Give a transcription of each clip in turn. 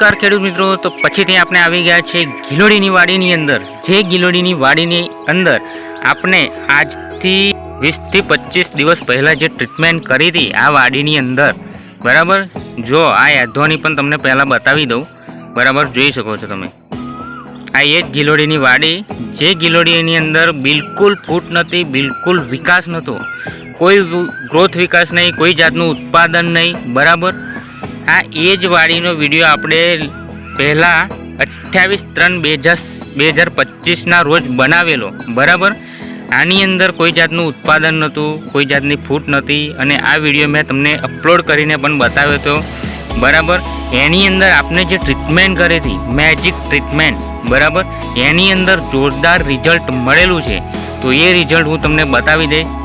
નમસ્કાર ખેડૂત મિત્રો, તો પછીથી આપણે આવી ગયા છે ગિલોડીની વાડીની અંદર. જે ગિલોડીની વાડીની અંદર આપણે આજથી વીસથી પચીસ દિવસ પહેલાં જે ટ્રીટમેન્ટ કરી હતી આ વાડીની અંદર. બરાબર? જો આ યાદવાની પણ તમને પહેલાં બતાવી દઉં. બરાબર? જોઈ શકો છો તમે. આ એ જ ગિલોડીની વાડી. જે ગિલોડીની અંદર બિલકુલ ફૂટ નથી, બિલકુલ વિકાસ નહોતો. કોઈ ગ્રોથ વિકાસ નહીં, કોઈ જાતનું ઉત્પાદન નહીં. બરાબર? આ એજ વાળીનો વીડિયો આપણે પહેલાં અઠ્યાવીસ ત્રણ બે હજાર બે હજાર પચીસના રોજ બનાવેલો. બરાબર? આની અંદર કોઈ જાતનું ઉત્પાદન નહોતું, કોઈ જાતની ફૂટ નહોતી અને આ વીડિયો મેં તમને અપલોડ કરીને પણ બતાવ્યો હતો. બરાબર? એની અંદર આપણે જે ટ્રીટમેન્ટ કરી હતી મેજિક ટ્રીટમેન્ટ બરાબર? એની અંદર જોરદાર રિઝલ્ટ મળેલું છે. તો એ રિઝલ્ટ હું તમને બતાવી દઈશ.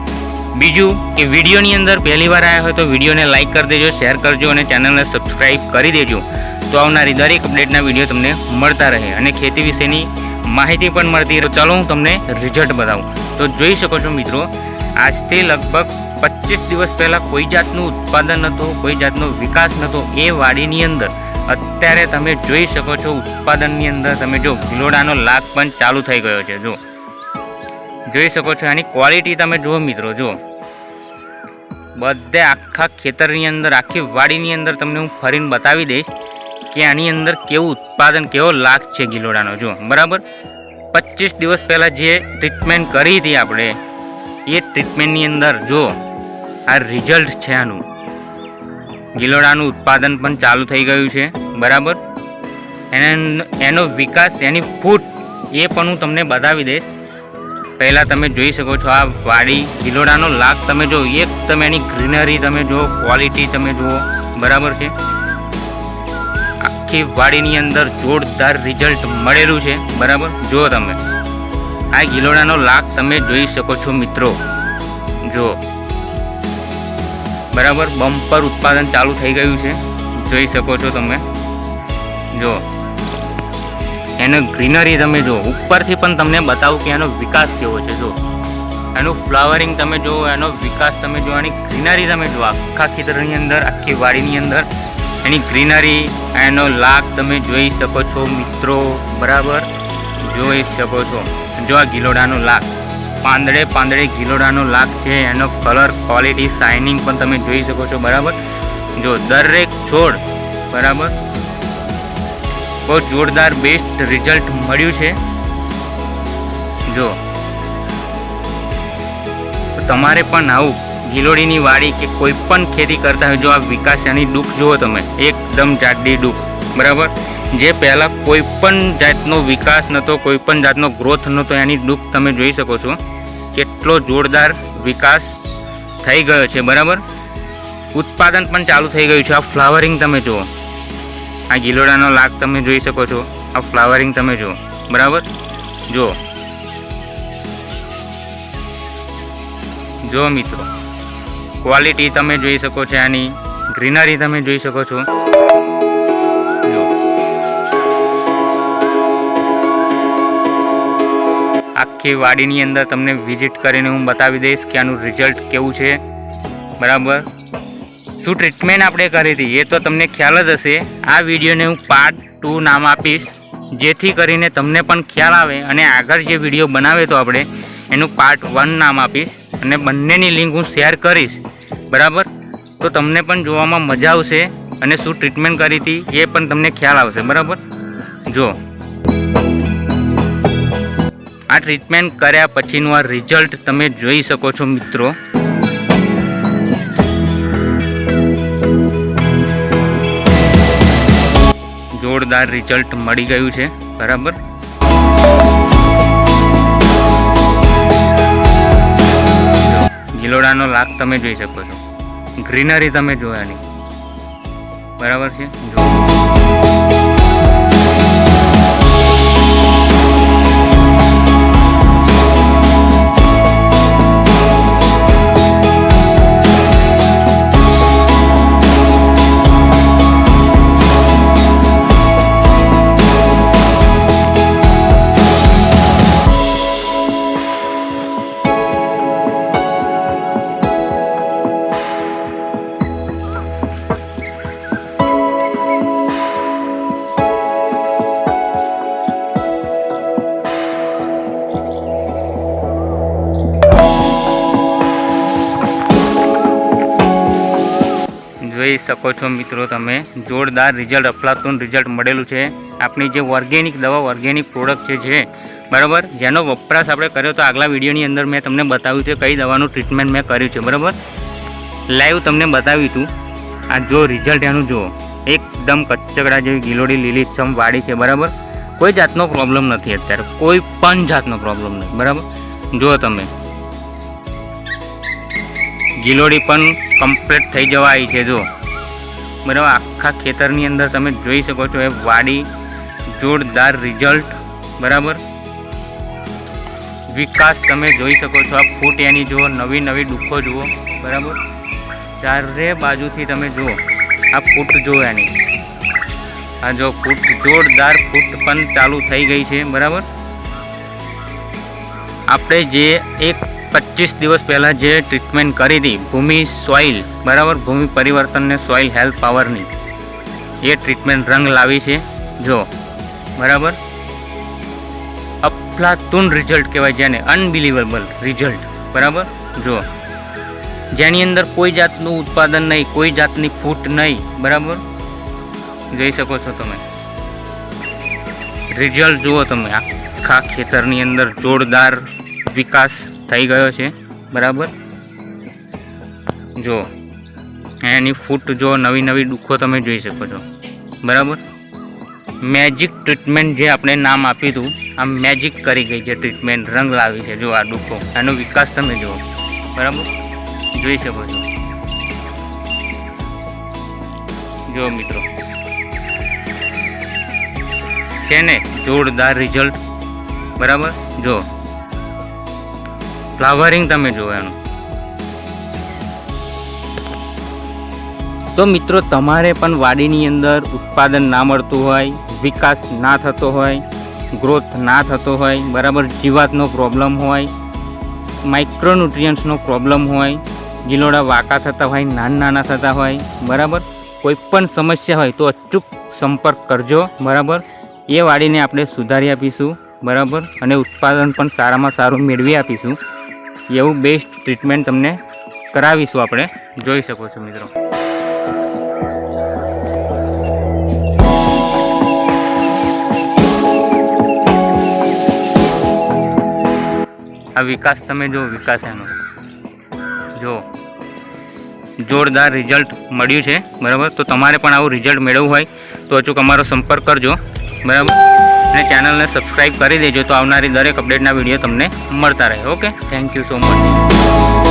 બીજું કે વિડીયોની અંદર પહેલી વાર આવ્યા હોય તો વિડીયોને લાઇક કરી દેજો શેર કરજો અને ચેનલને સબસ્ક્રાઇબ કરી દેજો. તો આવનારી દરેક અપડેટના વીડિયો તમને મળતા રહે અને ખેતી વિશેની માહિતી પણ મળતી રહે. ચાલો હું તમને રિઝલ્ટ બતાવું. તો જોઈ શકો છો મિત્રો આજથી લગભગ પચીસ દિવસ પહેલાં કોઈ જાતનું ઉત્પાદન નહોતું, કોઈ જાતનો વિકાસ નહોતો. એ વાડીની અંદર અત્યારે તમે જોઈ શકો છો ઉત્પાદનની અંદર તમે જો ભીલોડાનો લાગ પણ ચાલુ થઈ ગયો છે. જો જોઈ શકો છો આની ક્વોલિટી તમે જુઓ મિત્રો, જુઓ. બધે આખા ખેતરની અંદર, આખી વાડીની અંદર તમને હું ફરીને બતાવી દઈશ કે આની અંદર કેવું ઉત્પાદન, કેવો લાગ છે ગિલોડાનો જો બરાબર? પચીસ દિવસ પહેલાં જે ટ્રીટમેન્ટ કરી હતી આપણે, એ ટ્રીટમેન્ટની અંદર જો આ રિઝલ્ટ છે આનું. ગિલોડાનું ઉત્પાદન પણ ચાલુ થઈ ગયું છે, બરાબર? એને, એનો વિકાસ, એની ફૂટ એ પણ હું તમને બતાવી દઈશ. પહેલાં તમે જોઈ શકો છો આ વાડી ગિલોડાનો લાગ તમે જો, એક તમે એની ગ્રીનરી તમે જુઓ ક્વોલિટી તમે જુઓ, બરાબર છે? આખી વાડીની અંદર જોરદાર રિઝલ્ટ મળેલું છે, બરાબર? જુઓ તમે. આ ગિલોડાનો લાગ તમે જોઈ શકો છો મિત્રો. જુઓ. બરાબર? બમ્પર ઉત્પાદન ચાલુ થઈ ગયું છે. જોઈ શકો છો તમે. જો એનો ગ્રીનરી તમે જુઓ, ઉપરથી પણ તમને બતાવું કે એનો વિકાસ કેવો છે. જો એનું ફ્લાવરિંગ તમે જુઓ, એનો વિકાસ તમે જુઓ, એની ગ્રીનરી તમે જુઓ, આખા ખેતરની અંદર, આખી વાડીની અંદર. એની ગ્રીનરી, એનો લાગ તમે જોઈ શકો છો, મિત્રો, બરાબર? જોઈ શકો છો. જો આ ગિલોડાનો લાગ પાંદડે પાંદડે ગિલોડાનો લાગ છે, એનો કલર ક્વોલિટી શાઇનિંગ પણ તમે જોઈ શકો છો, બરાબર? જો દરેક છોડ, બરાબર? બહુ જોરદાર બેસ્ટ રિઝલ્ટ મળ્યું છે. જો. તમારે પણ આવું ગિલોડીની વાડી કે કોઈ પણ ખેતી કરતા હોય, જો આ વિકાસ એની ડૂક જુઓ તમે, એકદમ જાડી ડૂક બરાબર? જે પહેલાં કોઈ પણ જાતનો વિકાસ નહોતો કોઈ પણ જાતનો ગ્રોથ નહોતો એની ડૂક તમે જોઈ શકો છો. કેટલો જોરદાર વિકાસ થઈ ગયો છે, બરાબર? ઉત્પાદન પણ ચાલુ થઈ ગયું છે. આ ફ્લાવરિંગ તમે જુઓ. આ ગિલોડાનો લાગ તમે જોઈ શકો છો. આ ફ્લાવરિંગ તમે જુઓ. બરાબર? જુઓ. જુઓ મિત્રો. ક્વોલિટી તમે જોઈ શકો છો આની. ગ્રીનરી તમે જોઈ શકો છો. આખી વાડીની અંદર તમને વિઝિટ કરીને હું બતાવી દઈશ કે આનું રિઝલ્ટ કેવું છે. બરાબર? શું ટ્રીટમેન્ટ આપણે કરી હતી એ તો તમને ખ્યાલ જ હશે. આ વિડીયોને હું પાર્ટ ટુ નામ આપીશ, જેથી કરીને તમને પણ ખ્યાલ આવે અને આગળ જે વીડિયો બનાવે તો આપણે એનું પાર્ટ વન નામ આપીશ અને બંનેની લિંક હું શેર કરીશ. બરાબર? તો તમને પણ જોવામાં મજા આવશે અને શું ટ્રીટમેન્ટ કરી હતી એ પણ તમને ખ્યાલ આવશે. બરાબર? જો. આ ટ્રીટમેન્ટ કર્યા પછીનું આ રિઝલ્ટ તમે જોઈ શકો છો મિત્રો. જોરદાર રિઝલ્ટ મળી ગયું છે. બરાબર? ગિલોડાનો લાક તમે જોઈ શકો છો. ગ્રીનરી તમે જોયાની બરાબર છે? જોઈ શકો છો મિત્રો તમે. જોરદાર રિઝલ્ટ અફલાતુન રિઝલ્ટ મળેલું છે. આપણી જે ઓર્ગેનિક દવા ઓર્ગેનિક પ્રોડક્ટ જે છે, બરાબર? જેનો વપરાશ આપણે કર્યો તો આગલા વિડીયોની અંદર મેં તમને બતાવ્યું છે કઈ દવાનું ટ્રીટમેન્ટ મેં કર્યું છે, બરાબર? લાઈવ તમને બતાવ્યું હતું. આ જો રિઝલ્ટ એનું જુઓ. એકદમ કચ્ચકડા જેવી ગિલોડી લીલીછમ વાડી છે, બરાબર? કોઈ જાતનો પ્રોબ્લેમ નથી અત્યારે. કોઈ પણ જાતનો પ્રોબ્લેમ નથી, બરાબર? જુઓ તમે. ગિલોડી પણ કમ્પ્લીટ થઈ જવા આવી છે જો બરાબર આખા ખેતરની અંદર તમે જોઈ શકો છો એ વાડી જોરદાર રિઝલ્ટ બરાબર? વિકાસ તમે જોઈ શકો છો. આ ફૂટ એની જુઓ, નવી નવી દુઃખો જુઓ, બરાબર? ચારે બાજુથી તમે જુઓ, આ ફૂટ જુઓ એની. આ જો ફૂટ, જોરદાર ફૂટ પણ ચાલુ થઈ ગઈ છે, બરાબર? આપણે જે એક પચીસ દિવસ પહેલાં જે ટ્રીટમેન્ટ કરી હતી, ભૂમિ સોઇલ, બરાબર? ભૂમિ પરિવર્તનને સોઇલ હેલ્થ પાવરની એ ટ્રીટમેન્ટ રંગ લાવી છે, જો, બરાબર? અફલાતુન રિઝલ્ટ કહેવાય જેને, અનબિલીવેબલ રિઝલ્ટ, બરાબર? જો, જેની અંદર કોઈ જાતનું ઉત્પાદન નહીં, કોઈ જાતની ફૂટ નહીં, બરાબર? જોઈ શકો છો તમે. રિઝલ્ટ જુઓ તમે, આખા ખેતરની અંદર જોરદાર વિકાસ થઈ ગયો છે, બરાબર? જો એની ફૂટ જો નવી નવી દુઃખો તમે જોઈ શકો છો, બરાબર? મેજિક ટ્રીટમેન્ટ જે આપણે નામ આપ્યું હતું આ મેજિક કરી ગઈ છે ટ્રીટમેન્ટ રંગ લાવી છે જો આ દુઃખો એનો વિકાસ તમે જુઓ, બરાબર? જોઈ શકો છો. જો મિત્રો. છે ને, જોરદાર રિઝલ્ટ બરાબર? જો ફ્લાવરિંગ તમે જુઓ એનું. તો મિત્રો, તમારે પણ વાડીની અંદર ઉત્પાદન ના મળતું હોય, વિકાસ ના થતો હોય ગ્રોથ ના થતો હોય, બરાબર જીવાતનો પ્રોબ્લેમ હોય માઇક્રોન્યુટ્રિયન્ટ્સનો પ્રોબ્લેમ હોય, ગિલોડા વાંકા થતા હોય, નાના નાના થતા હોય, બરાબર? કોઈ પણ સમસ્યા હોય તો અચૂક સંપર્ક કરજો, બરાબર? એ વાડીને આપણે સુધારી આપીશું, બરાબર? અને ઉત્પાદન પણ સારામાં સારું મેળવી આપીશું. એવું બેસ્ટ ટ્રીટમેન્ટ તમને કરાવીશું આપણે. જોઈ શકો છો મિત્રો. આ વિકાસ તમે જો, વિકાસ એનો. જો, જોરદાર રિઝલ્ટ મળ્યું છે, બરાબર? તો તમારે પણ આવું રિઝલ્ટ મેળવવું હોય, તો અચૂક અમારો સંપર્ક કરજો, બરાબર? અને ચેનલને સબસ્ક્રાઈબ કરી દેજો તો આવનારી દરેક અપડેટના વીડિયો તમને મળતા રહે, okay? Thank you so much